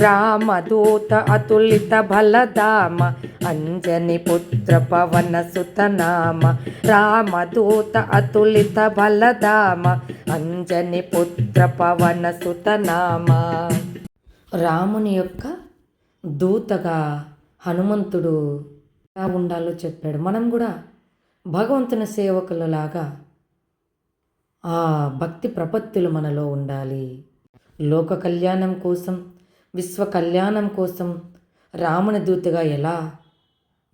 రామదూత అతులిత బలధామ అంజని పుత్ర పవన సుతనామ. రామదూత అతులిత బలధామ అంజని పుత్ర పవన సుతనామ. రాముని యొక్క దూతగా హనుమంతుడు ఎలా ఉండాలో చెప్పాడు. మనం కూడా భగవంతుని సేవకులలాగా ఆ భక్తి ప్రపత్తులు మనలో ఉండాలి. లోక కళ్యాణం కోసం విశ్వ కళ్యాణం కోసం రాముని దూతగా ఎలా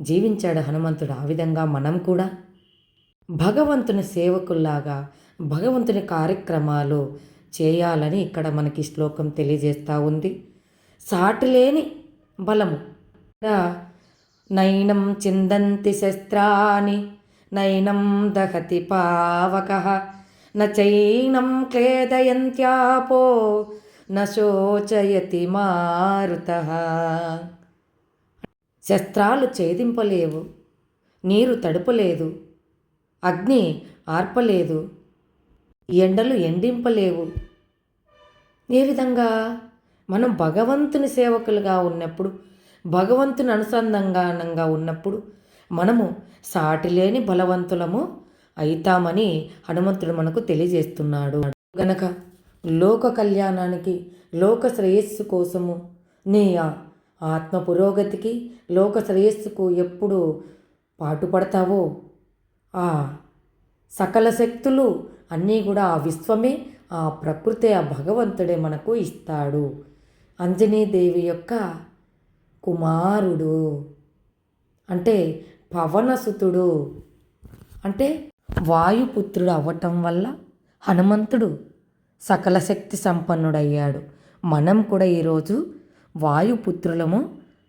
జీవించాడు హనుమంతుడు ఆ విధంగా మనం కూడా? భగవంతుని సేవకుల్లాగా భగవంతుని కార్యక్రమాలు చేయాలని ఇక్కడ మనకి శ్లోకం తెలియజేస్తూ ఉంది. సాటిలేని బలము. నైనం చిందంతి శస్త్రాని నైనం దహతి పావక నైనం క్లేదయంత్యాపో న శోచయతి మారుత. శస్త్రాలు ఛేదింపలేవు నీరు తడుపలేదు అగ్ని ఆర్పలేదు ఎండలు ఎండింపలేవు. ఏ విధంగా? మనం భగవంతుని సేవకులుగా ఉన్నప్పుడు భగవంతుని అనుసంధానంగా ఉన్నప్పుడు మనము సాటిలేని బలవంతులము అవుతామని హనుమంతుడు మనకు తెలియజేస్తున్నాడు. గనక లోక కళ్యాణానికి లోక శ్రేయస్సు కోసము. నీ ఆ ఆత్మ పురోగతికి లోక శ్రేయస్సుకు ఎప్పుడు పాటుపడతావో ఆ సకల శక్తులు అన్నీ కూడా ఆ విశ్వమే ఆ ప్రకృతి ఆ భగవంతుడే మనకు ఇస్తాడు. అంజనీదేవి యొక్క కుమారుడు. అంటే పవనసుతుడు. అంటే వాయుపుత్రుడు అవ్వటం వల్ల హనుమంతుడు సకల శక్తి సంపన్నుడయ్యాడు. మనం కూడా ఈరోజు వాయుపుత్రులము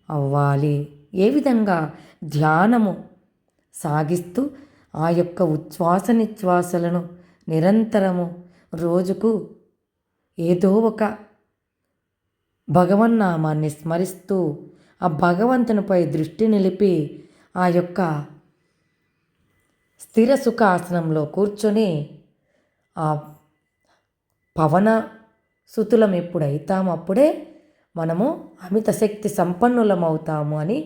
అవ్వాలి. ఏ విధంగా ధ్యానము సాగిస్తూ ఆ యొక్క ఉచ్ఛ్వాస నిశ్వాసలను నిరంతరము రోజుకు ఏదో ఒక భగవన్నామాన్ని స్మరిస్తూ ఆ భగవంతునిపై దృష్టి నిలిపి ఆ యొక్క స్థిర సుఖ ఆసనంలో కూర్చొని ఆ పవన సుతులం ఎప్పుడైతామో అప్పుడే మనము అమిత శక్తి సంపన్నులం అవుతాము అని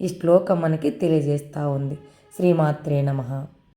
ఈ శ్లోకం మనకి తెలియజేస్తూ ఉంది. శ్రీమాత్రే నమః.